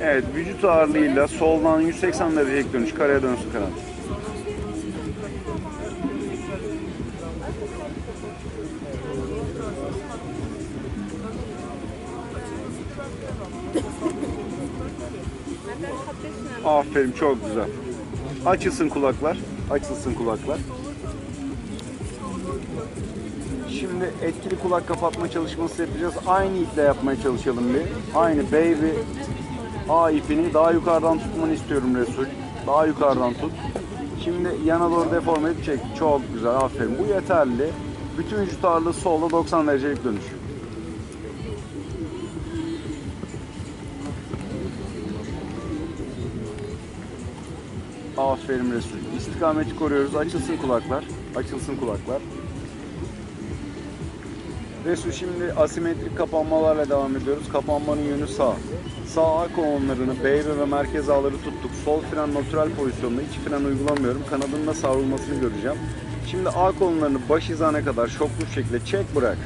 Evet, vücut ağırlığıyla soldan 180 derecelik dönüş, kareye dönsün kanat. Aferin, çok güzel. Açılsın kulaklar, açılsın kulaklar. Etkili kulak kapatma çalışması yapacağız. Aynı iple yapmaya çalışalım bir. Aynı baby A ipini daha yukarıdan tutmanı istiyorum Resul. Daha yukarıdan tut. Şimdi yana doğru deforme et çek. Çok güzel aferin. Bu yeterli. Bütün vücut ağırlığı solda 90 derecelik dönüş. Aferin Resul. İstikameti koruyoruz. Açılsın kulaklar. Açılsın kulaklar. Resul şimdi asimetrik kapanmalarla devam ediyoruz. Kapanmanın yönü sağ. Sağ A kolonlarını, B ve merkez ağları tuttuk. Sol fren natürel pozisyonda hiç fren uygulamıyorum. Kanadın da savrulmasını göreceğim. Şimdi A kolonlarını baş hizana kadar şoklu şekilde çek bırak.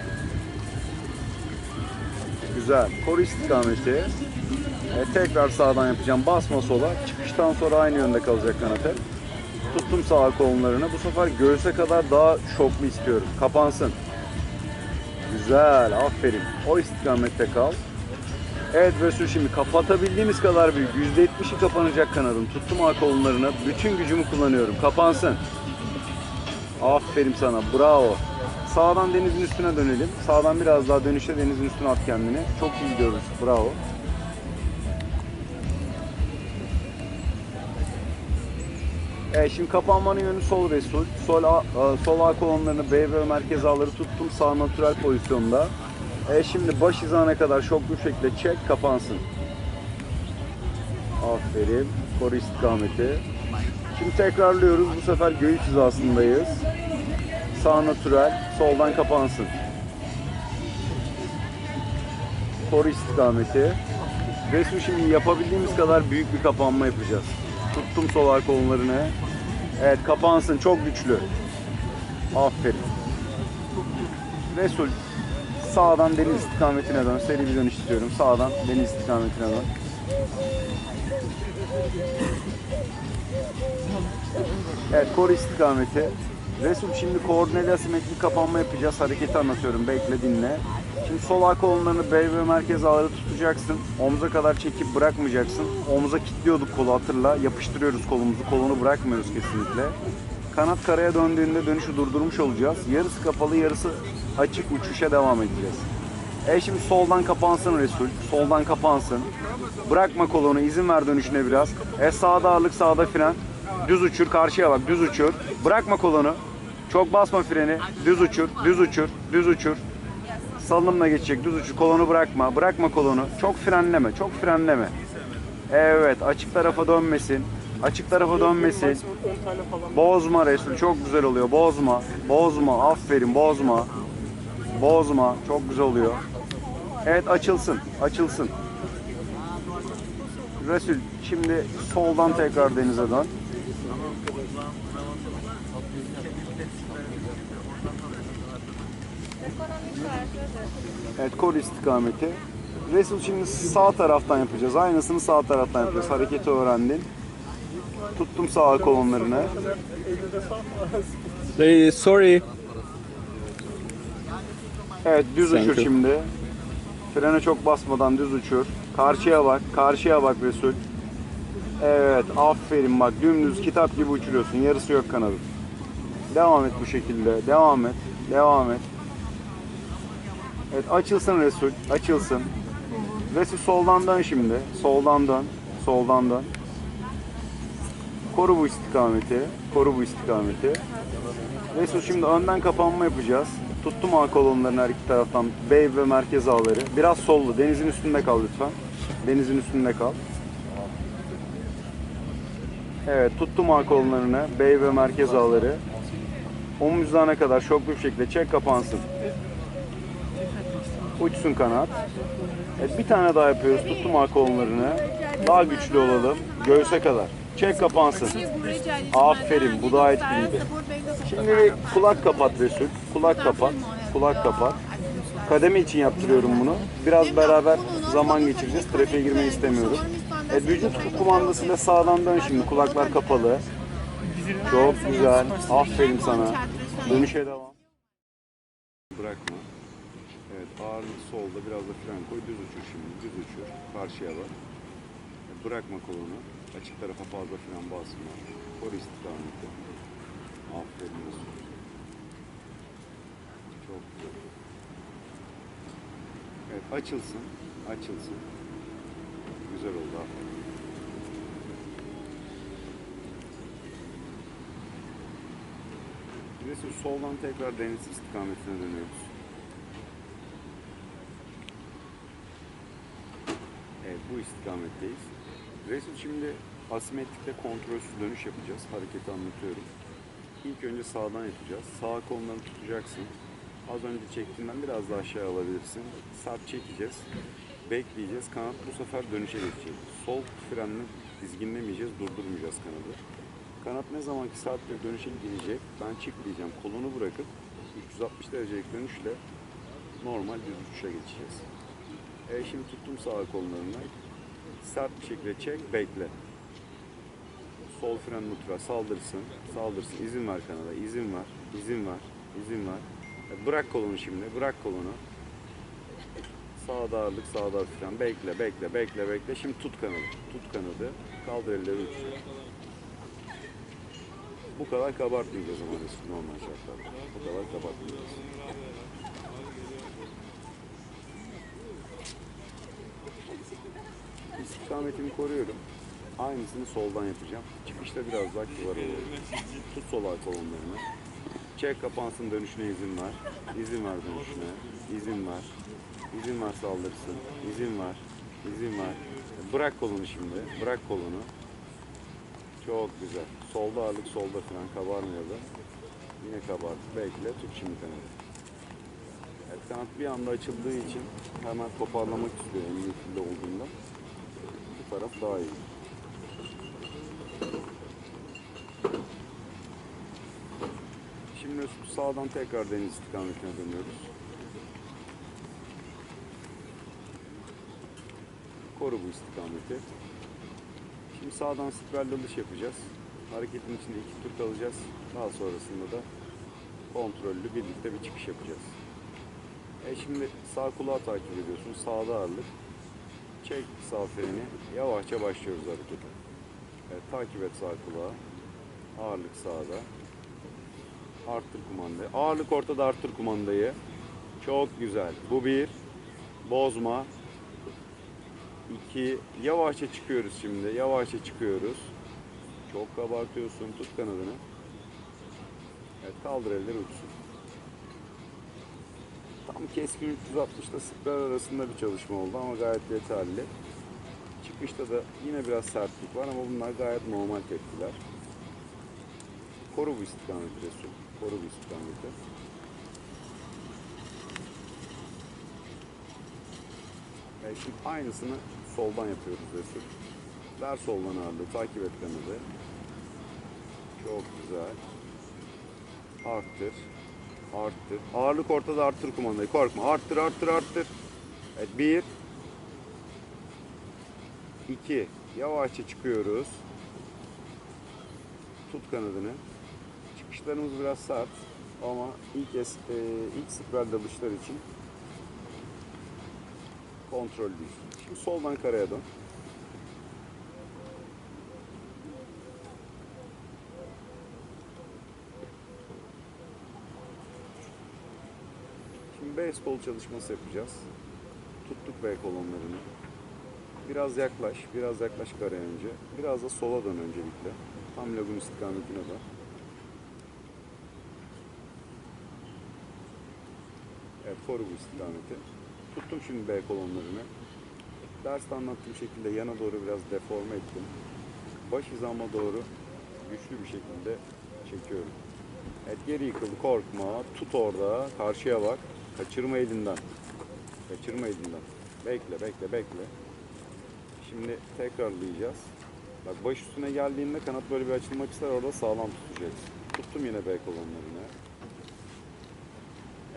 Güzel. Koru istikameti. E, tekrar sağdan yapacağım. Basma sola. Çıkıştan sonra aynı yönde kalacak kanat. Tuttum sağ kolonlarını. Bu sefer göğüse kadar daha şoklu istiyorum. Kapansın. Güzel, aferin. O istikamette kal. Evet Resul şimdi kapatabildiğimiz kadar büyük. %70'i kapanacak kanadın. Tuttum ağ kollarını. Bütün gücümü kullanıyorum. Kapansın. Aferin sana. Bravo. Sağdan denizin üstüne dönelim. Sağdan biraz daha dönüşte denizin üstüne at kendini. Çok iyi gidiyoruz. Bravo. Evet şimdi kapanmanın yönü sol Resul. Sol A, e, sol A kolonlarını B ve merkez ağları tuttum. Sağ natürel pozisyonda. E şimdi baş hizana kadar şoklu şekilde çek kapansın. Aferin. Koru istikameti. Şimdi tekrarlıyoruz. Bu sefer göğüs hizasındayız. Sağ natürel. Soldan kapansın. Koru istikameti. Resul şimdi yapabildiğimiz kadar büyük bir kapanma yapacağız. Tuttum sol arka kollarını. Evet kapansın çok güçlü. Aferin. Resul sağdan deniz istikametine dön. Seri bir dönüş istiyorum. Sağdan deniz istikametine dön. Evet kor istikameti. Resul şimdi koordineli asimetrik kapanma yapacağız. Hareketi anlatıyorum. Bekle dinle. Şimdi sol arka kollarını bel ve merkez ağları tutacaksın. Omuza kadar çekip bırakmayacaksın. Omuza kilitliyorduk kolu hatırla. Yapıştırıyoruz kolumuzu. Kolunu bırakmıyoruz kesinlikle. Kanat karaya döndüğünde dönüşü durdurmuş olacağız. Yarısı kapalı, yarısı açık uçuşa devam edeceğiz. E şimdi soldan kapansın Resul. Soldan kapansın. Bırakma kolunu, izin ver dönüşüne biraz. E sağda ağırlık, sağda fren. Düz uçur, karşıya bak, düz uçur. Bırakma kolunu. Çok basma freni. Düz uçur, düz uçur, düz uçur. Salınımla geçecek, düz uçur. Kolunu bırakma, bırakma kolunu. Çok frenleme, çok frenleme. Evet, açık tarafa dönmesin. Açık tarafa dönmesin. Bozma Resul, çok güzel oluyor. Bozma, bozma. Aferin, bozma. Bozma, çok güzel oluyor. Evet, açılsın, açılsın. Resul, şimdi soldan tekrar denize dön. Evet, kol istikameti. Resul şimdi sağ taraftan yapacağız. Aynısını sağ taraftan yapacağız. Hareketi öğrendin. Tuttum sağ kolonlarını. Hey, sorry. Evet, düz Thank uçur you. şimdi. Frene çok basmadan düz uçur. Karşıya bak, karşıya bak Resul. Evet, aferin bak. Dümdüz kitap gibi uçuruyorsun. Yarısı yok kanadın. Devam et bu şekilde. Devam et. Devam et. Evet, açılsın Resul. Açılsın. Resul soldan dön şimdi. Soldan dön. Soldan dön. Koru bu istikameti. Koru bu istikameti. Resul şimdi önden kapanma yapacağız. Tuttum ağ kolonlarını her iki taraftan. Bey ve merkez ağları. Biraz sollu. Denizin üstünde kal lütfen. Denizin üstünde kal. Evet tuttum ağ kolonlarını. Bey ve merkez ağları. Omuzlarına kadar şoklu bir şekilde çek kapansın. Uçsun kanat. Evet, bir tane daha yapıyoruz. Tuttum ağ kolonlarını. Daha güçlü olalım. Göğüse kadar. Çek kapansın. Aferin, bu daha etkiliydi. Şimdi kulak kapat Resul. Kulak kapat. Kulak kapat. Kademe için yaptırıyorum bunu. Biraz beraber zaman geçireceğiz. Trafiğe girmeyi istemiyorum. Evet, vücut kumandasıyla sağdan dön şimdi. Kulaklar kapalı. Çok güzel. Aferin sana. Dönüşe devam. Bırakma. Ağırlık solda biraz da fren koy. Düz uçur şimdi. Düz uçur. Karşıya bak. Bırakma kolunu. Açık tarafa fazla fren basma. Kor istikameti. Aferin Mesut. Çok güzel. Evet açılsın. Açılsın. Güzel oldu. Aferin. Resul soldan tekrar deniz istikametine dönüyoruz. Evet bu istikametteyiz. Resul şimdi asimetrikte kontrolsüz dönüş yapacağız. Hareketi anlatıyorum. İlk önce sağdan yapacağız. Sağ kollarını tutacaksın. Az önce çektiğinden biraz daha aşağı alabilirsin. Sert çekeceğiz. Bekleyeceğiz. Kanat bu sefer dönüşe geçecek. Sol frenle dizginlemeyeceğiz, durdurmayacağız kanadı. Kanat ne zaman ki saat bir dönüşe gidecek, ben çık diyeceğim. Kolunu bırakıp 360 derecelik dönüşle normal düz uçuşa geçeceğiz. E şimdi tuttum sağ kollarını. Sert bir şekilde çek, bekle. Sol fren mutra saldırsın, saldırsın. İzin ver kanada, izin ver, izin ver, izin ver. E bırak kolunu şimdi, bırak kolunu. Sağda ağırlık, sağda fren. Bekle, bekle, bekle, bekle. Şimdi tut kanadı, tut kanadı. Kaldır elleri uçsun. Bu kadar kabartmayacağız ama normal şartlarda. Bu kadar kabartmayacağız. İstikametimi koruyorum. Aynısını soldan yapacağım. Çıkışta biraz daha kibar oluyor. Tut sol arka kolonlarını. Çek kapansın dönüşüne izin ver. İzin ver dönüşüne. İzin ver. İzin ver saldırsın. İzin ver. İzin ver. Bırak kolunu şimdi. Bırak kolunu. Çok güzel. Solda ağırlık, solda fren kabarmıyordu. Yine kabart. Bekle, tut şimdi kanadı. Evet, kanat bir anda açıldığı için hemen toparlamak istiyor emniyetli olduğunda. Taraf daha iyi. Şimdi sağdan tekrar deniz istikametine dönüyoruz. Koru bu istikameti. Şimdi sağdan spiral dalış yapacağız. Hareketin içinde iki tur kalacağız. Daha sonrasında da kontrollü birlikte bir çıkış yapacağız. E şimdi sağ kulağı takip ediyorsun. Sağda ağırlık. Çek sağ. Yavaşça başlıyoruz harekete. Evet, takip et sağ kulağı. Ağırlık sağda. Arttır kumandayı. Ağırlık ortada arttır kumandayı. Çok güzel. Bu bir. Bozma. 2 yavaşça çıkıyoruz şimdi. Yavaşça çıkıyoruz. Çok kabartıyorsun. Tut kanadını. Evet kaldır elleri uçsun. Keskin 360'da sıklar arasında bir çalışma oldu ama gayet yeterli. Çıkışta da yine biraz sertlik var ama bunlar gayet normal tepkiler. Koru bu istikameti Resul. Koru bu istikameti. E şimdi aynısını soldan yapıyoruz Resul. Ver soldan ağırlığı, takip et kanadı. Çok güzel. Arttır. Arttır. Ağırlık ortada arttır kumandayı. Korkma. Arttır, arttır, arttır. Evet, bir. iki. Yavaşça çıkıyoruz. Tut kanadını. Çıkışlarımız biraz sert ama ilk es, e, ilk spiral dalışlar için kontrollüyüz. Şimdi soldan karaya dön. Kol çalışması yapacağız. Tuttuk B kolonlarını. Biraz yaklaş, biraz yaklaş karaya önce. Biraz da sola dön öncelikle. Tam lagun istikametine dön. Evet, koru bu istikameti. Tuttum şimdi B kolonlarını. Derste anlattığım şekilde yana doğru biraz deforme ettim. Baş hizama doğru güçlü bir şekilde çekiyorum. Evet geri yıkıldı korkma. Tut orada. Karşıya bak. Kaçırma elinden. Kaçırma elinden. Bekle bekle bekle. Şimdi tekrarlayacağız. Bak baş üstüne geldiğinde kanat böyle bir açılmak ister orada sağlam tutacaksın. Tuttum yine B kolonlarını.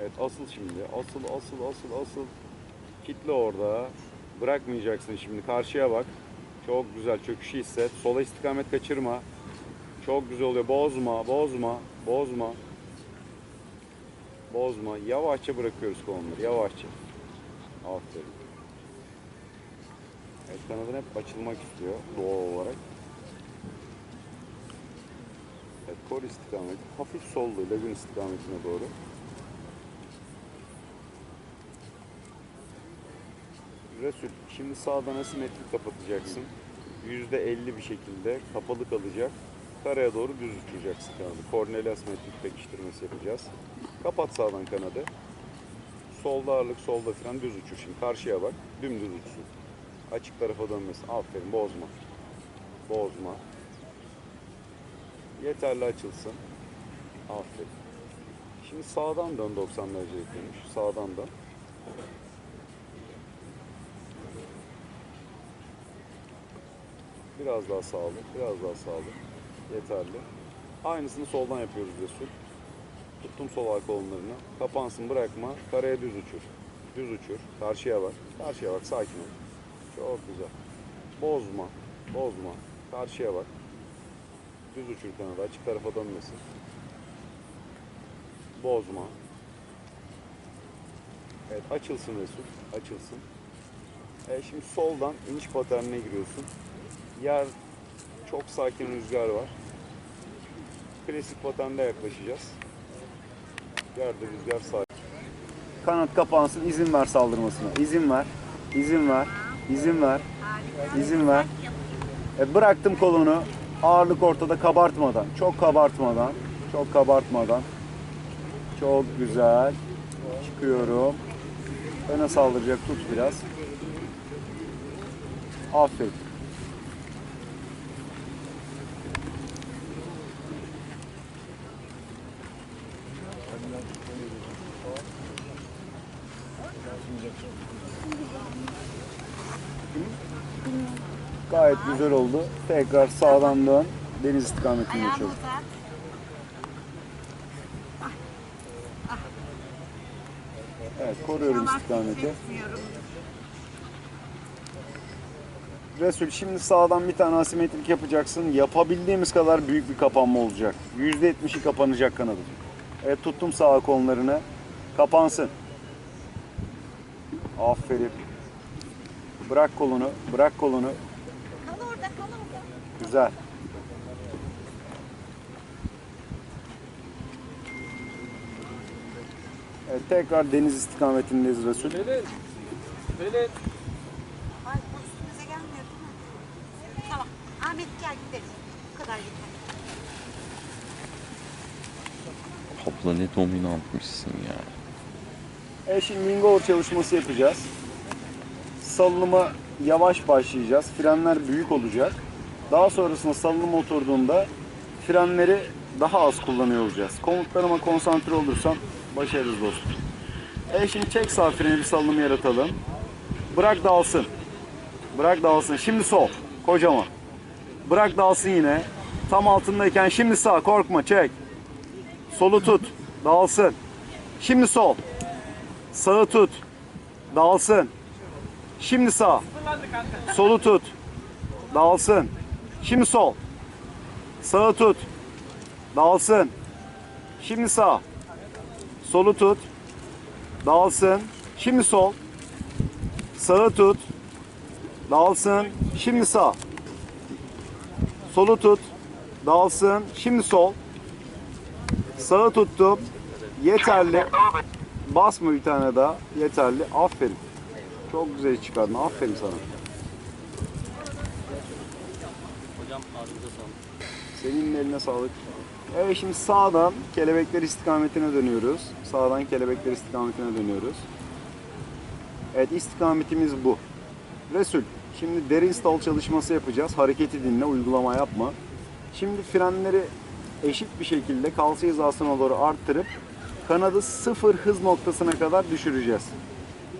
Evet asıl şimdi. Asıl asıl asıl asıl. Kitle orada. Bırakmayacaksın şimdi. Karşıya bak. Çok güzel. Çöküşü hisset. Sola istikamet kaçırma. Çok güzel oluyor. Bozma, bozma, bozma. Bozma. Yavaşça bırakıyoruz kolonları. Yavaşça. Aferin. Evet kanadın hep açılmak istiyor doğal olarak. Evet kor istikameti. Hafif sollu lagun istikametine doğru. Resul, şimdi sağdan asimetrik kapatacaksın. %50 bir şekilde kapalı kalacak. Karaya doğru düz uçuracaksın kanadı. Korneli asimetrik pekiştirmesi yapacağız. Kapat sağdan kanadı. Solda ağırlık, solda fren düz uçur. Şimdi karşıya bak. Dümdüz uçsun. Açık tarafa dönmesin. Aferin bozma. Bozma. Yeterli açılsın. Aferin. Şimdi sağdan dön 90 derece dönüş. Sağdan dön. Biraz daha sağlı, biraz daha sağlı. Yeterli. Aynısını soldan yapıyoruz Resul. Tuttum sol arka kollarını. Kapansın bırakma. Karaya düz uçur. Düz uçur. Karşıya bak. Karşıya bak. Sakin ol. Çok güzel. Bozma. Bozma. Karşıya bak. Düz uçur kanadı. Açık tarafa dönmesin. Bozma. Evet açılsın Resul. Açılsın. E şimdi soldan iniş paternine giriyorsun. Yer çok sakin rüzgar var. Klasik patende yaklaşacağız. Yerde rüzgar sakin. Kanat kapansın, izin ver saldırmasına. İzin ver, izin ver, izin ver, izin ver. E, bıraktım kolunu. Ağırlık ortada kabartmadan, çok kabartmadan, çok kabartmadan. Çok güzel. Çıkıyorum. Öne saldıracak tut biraz. Aferin. Gayet güzel oldu. Tekrar sağdan dön. Deniz istikametine uzat. Evet, koruyorum istikameti. Resul şimdi sağdan bir tane asimetrik yapacaksın. Yapabildiğimiz kadar büyük bir kapanma olacak. %70'i kapanacak kanadı. Evet tuttum sağ kollarını. Kapansın. Aferin. Bırak kolunu, bırak kolunu. Kal orada, kal orada. Güzel. Evet, tekrar deniz istikametindeyiz Resul. Pelin. Pelin. Ay bu üstümüze gelmiyor değil mi? Tamam. Ahmet gel gideriz. Bu kadar yeter. Abla ne dominantmışsın ya. Evet şimdi Mingover çalışması yapacağız. Salınıma yavaş başlayacağız. Frenler büyük olacak. Daha sonrasında salınım oturduğunda frenleri daha az kullanıyor olacağız. Komutlarıma konsantre olursan başarırız dostum. Evet şimdi çek sağ freni bir salınım yaratalım. Bırak dalsın. Bırak dalsın. Şimdi sol. Kocaman. Bırak dalsın yine. Tam altındayken şimdi sağ. Korkma çek. Solu tut. Dalsın. Şimdi sol. Sağı tut. Dalsın. Şimdi sağ. Solu tut. Dalsın. Şimdi sol. Sağı tut. Dalsın. Şimdi sağ. Solu tut. Dalsın. Şimdi sol. Sağı tut. Dalsın. Şimdi sağ. Solu tut. Dalsın. Şimdi sol. Sağı tuttum. Yeterli. Basma bir tane daha. Yeterli. Aferin. Çok güzel çıkardın. Aferin sana. Hocam ağzınıza sağlık. Senin eline sağlık. Evet şimdi sağdan kelebekler istikametine dönüyoruz. Sağdan kelebekler istikametine dönüyoruz. Evet istikametimiz bu. Resul şimdi derin stall çalışması yapacağız. Hareketi dinle, uygulama yapma. Şimdi frenleri eşit bir şekilde kalça hizasına doğru arttırıp kanadı sıfır hız noktasına kadar düşüreceğiz.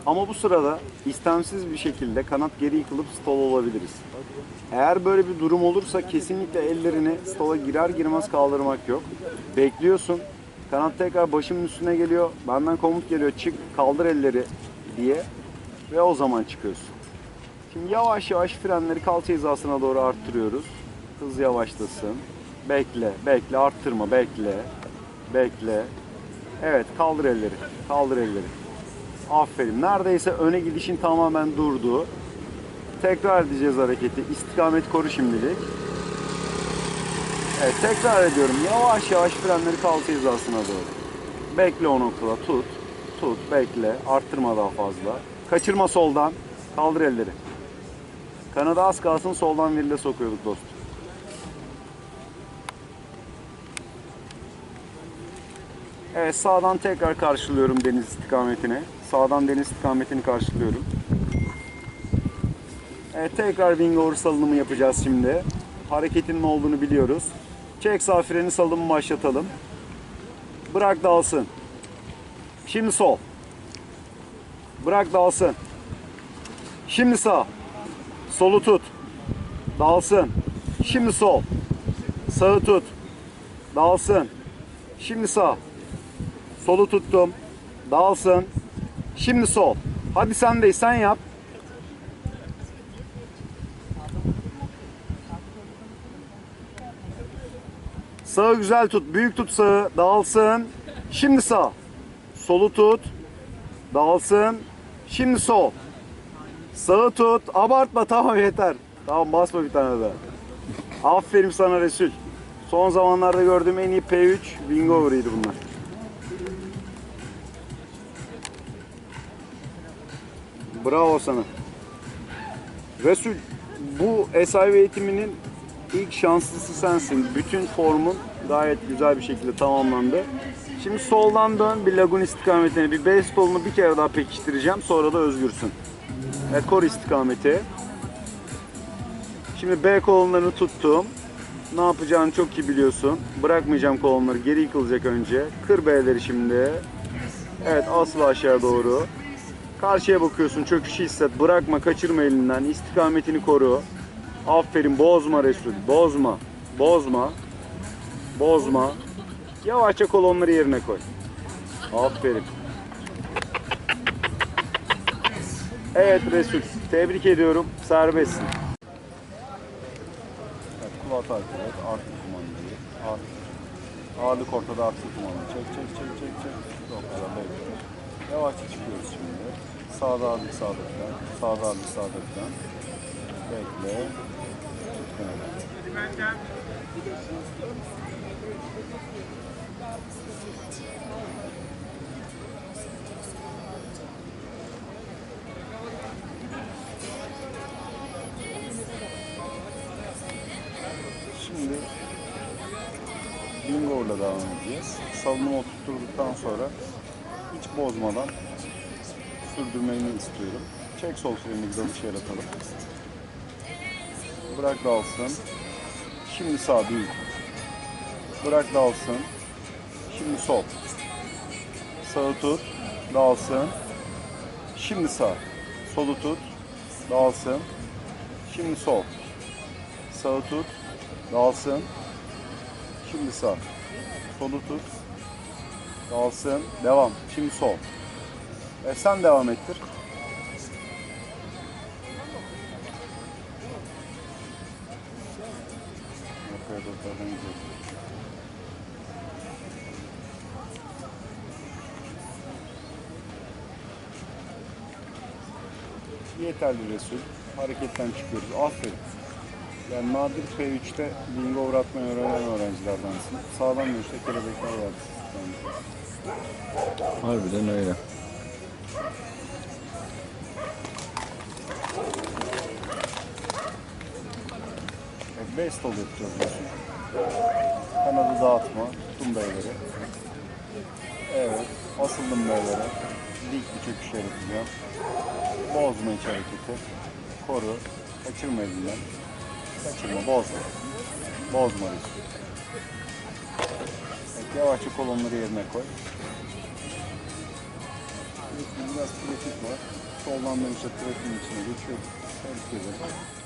Ama bu sırada istemsiz bir şekilde kanat geri yıkılıp stall olabiliriz. Eğer böyle bir durum olursa kesinlikle ellerini stola girer girmez kaldırmak yok. Bekliyorsun. Kanat tekrar başımın üstüne geliyor. Benden komut geliyor. Çık, kaldır elleri diye. Ve o zaman çıkıyorsun. Şimdi yavaş yavaş frenleri kalça hizasına doğru arttırıyoruz. Hız yavaşlasın. Bekle, bekle, arttırma, bekle. Bekle. Evet, kaldır elleri. Kaldır elleri. Aferin. Neredeyse öne gidişin tamamen durdu. Tekrar edeceğiz hareketi. İstikamet koru şimdilik. Evet, tekrar ediyorum. Yavaş yavaş frenleri kalça hizasına doğru. Bekle o noktada. Tut. Tut. Bekle. Arttırma daha fazla. Kaçırma soldan. Kaldır elleri. Kanada az kalsın soldan virle sokuyorduk dostum. Evet sağdan tekrar karşılıyorum deniz istikametine. Sağdan deniz istikametini karşılıyorum. Evet tekrar wing over salınımı yapacağız şimdi. Hareketin ne olduğunu biliyoruz. Çek sağ freni salımı başlatalım. Bırak dalsın. Şimdi sol. Bırak dalsın. Şimdi sağ. Solu tut. Dalsın. Şimdi sol. Sağı tut. Dalsın. Şimdi sağ. Solu tuttum. Dalsın. Şimdi sol. Hadi sen de sen yap. Sağı güzel tut. Büyük tut sağı. Dalsın. Şimdi sağ. Solu tut. Dalsın. Şimdi sol. Sağı tut. Abartma tamam yeter. Tamam basma bir tane daha. Aferin sana Resul. Son zamanlarda gördüğüm en iyi P3 Wing Over'ıydı bunlar. Bravo sana. Resul bu SIV eğitiminin ilk şanslısı sensin. Bütün formun gayet güzel bir şekilde tamamlandı. Şimdi soldan dön bir lagun istikametine bir base kolunu bir kere daha pekiştireceğim. Sonra da özgürsün. Evet kor istikameti. Şimdi B kolonlarını tuttum. Ne yapacağını çok iyi biliyorsun. Bırakmayacağım kolonları. Geri yıkılacak önce. Kır B'leri şimdi. Evet asla aşağı doğru. Karşıya bakıyorsun. Çöküşü hisset. Bırakma. Kaçırma elinden. İstikametini koru. Aferin. Bozma Resul. Bozma. Bozma. Bozma. Yavaşça kolonları yerine koy. Aferin. Evet Resul. Tebrik ediyorum. Serbestsin. Evet, kulağı takip et. Kumandayı. Artık. Ağırlık ortada artık kumanda. Çek çek çek çek çek. Çok güzel. Bekle. Yavaşça çıkıyoruz şimdi. Sağda ağırlık sağdaktan. Sağda ağırlık sağdaktan. Bekle. Tut kenara. Şimdi bingo'yla devam edeceğiz. Salınımı oturtturduktan sonra hiç bozmadan sürdürmeni istiyorum. Çek sol freni bir dalış yaratalım. Bırak dalsın. Şimdi sağ büyük. Bırak dalsın. Şimdi sol. Sağı tut. Dalsın. Şimdi sağ. Solu tut. Dalsın. Şimdi sol. Sağı tut. Dalsın. Şimdi sağ. Solu tut. Dalsın. Devam. Şimdi sol. E sen devam ettir. Yeterli Resul. Hareketten çıkıyoruz. Aferin. Yani nadir P3'te bingo uğratmayı öğrenen öğrencilerdensin. Sağdan dönüşte kelebekler var. Harbiden öyle. Evet, best ol yapacağız Resul. Kanadı dağıtma. Tutun beyleri. Evet. Asıldım beylere. Dik bir çöküş yaratacağım. Bozma iç hareketi. Koru. Kaçırma elinden. Kaçırma. Bozma. Bozma Resul. Evet, yavaşça kolonları yerine koy. Biraz pratik var. Soldan dönüşte pratiğin içine geçiyor. Tebrik ederim.